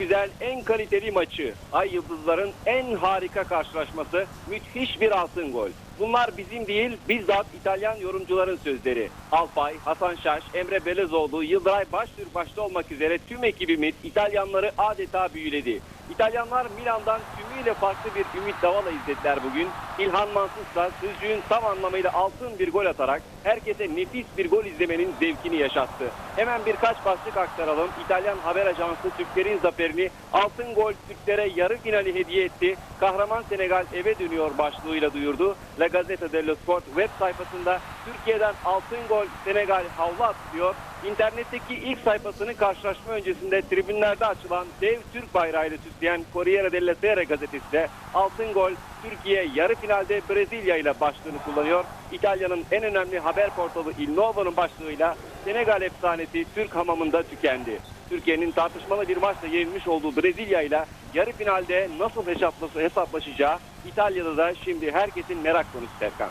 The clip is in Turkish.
güzel, en kaliteli maçı, Ay Yıldızların en harika karşılaşması, müthiş bir altın gol. Bunlar bizim değil, bizzat İtalyan yorumcuların sözleri. Alpay, Hasan Şaş, Emre Belezoğlu, Yıldıray Baştürk başta olmak üzere tüm ekibimiz İtalyanları adeta büyüledi. İtalyanlar Milan'dan tümüyle farklı bir Ümit Davala izlediler bugün. İlhan Mansız da sözcüğün tam anlamıyla altın bir gol atarak herkese nefis bir gol izlemenin zevkini yaşattı. Hemen birkaç başlık aktaralım. İtalyan haber ajansı Türklerin zaferini altın gol Türklere yarı finali hediye etti. Kahraman Senegal eve dönüyor başlığıyla duyurdu. La Gazzetta dello Sport web sayfasında Türkiye'den altın gol Senegal havlu atıyor. İnternetteki ilk sayfasını karşılaşma öncesinde tribünlerde açılan dev Türk bayrağıyla süsleyen Corriere della Sera gazetesi altın gol Türkiye yarı finalde Brezilya ile başlığını kullanıyor. İtalya'nın en önemli haber portalı Il Novo'nun başlığıyla Senegal efsanesi Türk hamamında tükendi. Türkiye'nin tartışmalı bir maçla yenilmiş olduğu Brezilya ile yarı finalde nasıl hesaplaşacağı İtalya'da da şimdi herkesin merak konusu Serkan.